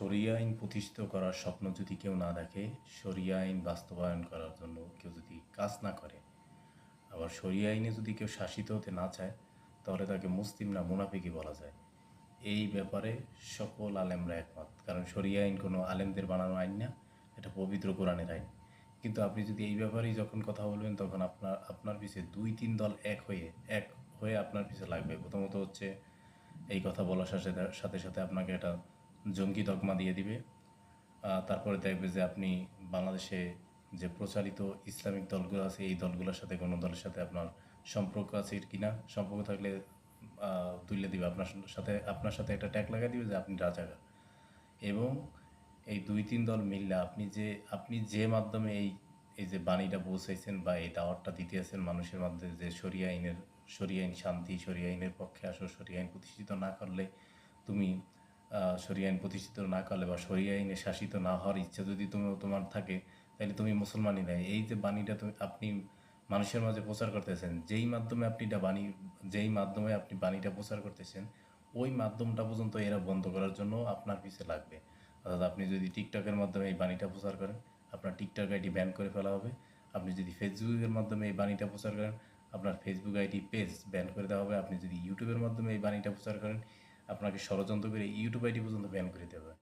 শরিয়া আইন প্রতিষ্ঠিত করার স্বপ্ন যদি কেউ না দেখে, শরিয়া আইন বাস্তবায়ন করার জন্য কেউ যদি কাজ না করে। আবার শরিয়া আইনে যদি কেউ শাসিত হতে না চায়, তাহলে তাকে মুসলিম না মুনাফিকি বলা যায়। এই ব্যাপারে সকল আলেমরা একমত। কারণ শরিয়া আইন কোনো আলেমদের বানানো আইন না, এটা পবিত্র কোরআনের আইন। কিন্তু আপনি যদি এই ব্যাপারেই যখন কথা বলবেন, তখন আপনার আপনার পিছিয়ে দুই, তিন দল এক হয়ে এক হয়ে আপনার পিছিয়ে লাগবে। প্রথমত হচ্ছে এই কথা বলার সাথে সাথে সাথে আপনাকে একটা জঙ্গি দগমা দিয়ে দিবে। তারপরে দেখবে যে আপনি বাংলাদেশে যে প্রচারিত ইসলামিক দলগুলো আছে, এই দলগুলোর সাথে, কোনো দলের সাথে আপনার সম্পর্ক আছে কি না? সম্পর্ক থাকলে তুলে দিবে। আপনার সাথে আপনার সাথে একটা ট্যাগ লাগাই দিবে যে আপনি রাজাকার। এবং এই দুই তিন দল মিললে আপনি যে আপনি যে মাধ্যমে এই এই যে বাণীটা পৌঁছাইছেন বা এই দাওয়াতটা দিতেছেন মানুষের মধ্যে যে সরিয়া আইনের সরিয়া আইন শান্তি সরিয়া আইনের পক্ষে আসো সরিয়া আইন প্রতিষ্ঠিত না করলে তুমি আহ, আইন প্রতিষ্ঠিত না করলে বা সরিয়া আইনে শাসিত না হওয়ার ইচ্ছা যদি তুমি তোমার থাকে তাহলে তুমি মুসলমানই নাই এই যে বাণীটা তুমি আপনি মানুষের মাঝে প্রচার করতেছেন যেই মাধ্যমে আপনি এটা বাণী যেই মাধ্যমে আপনি বাণীটা প্রচার করতেছেন ওই মাধ্যমটা পর্যন্ত এরা বন্ধ করার জন্য আপনার পিছে লাগবে। অর্থাৎ আপনি যদি টিকটকের মাধ্যমে এই বাণীটা প্রচার করেন আপনার টিকটক আইডি ব্যান করে ফেলা হবে। আপনি যদি ফেসবুকের মাধ্যমে এই বাণীটা প্রচার করেন আপনার ফেসবুক আইডি পেজ ব্যান করে দেওয়া হবে। আপনি যদি ইউটিউবের মাধ্যমে এই বাণীটা প্রচার করেন আপনাকে ষড়যন্ত্র করে ইউটিউব আইডি পর্যন্ত ব্যান করে দেবে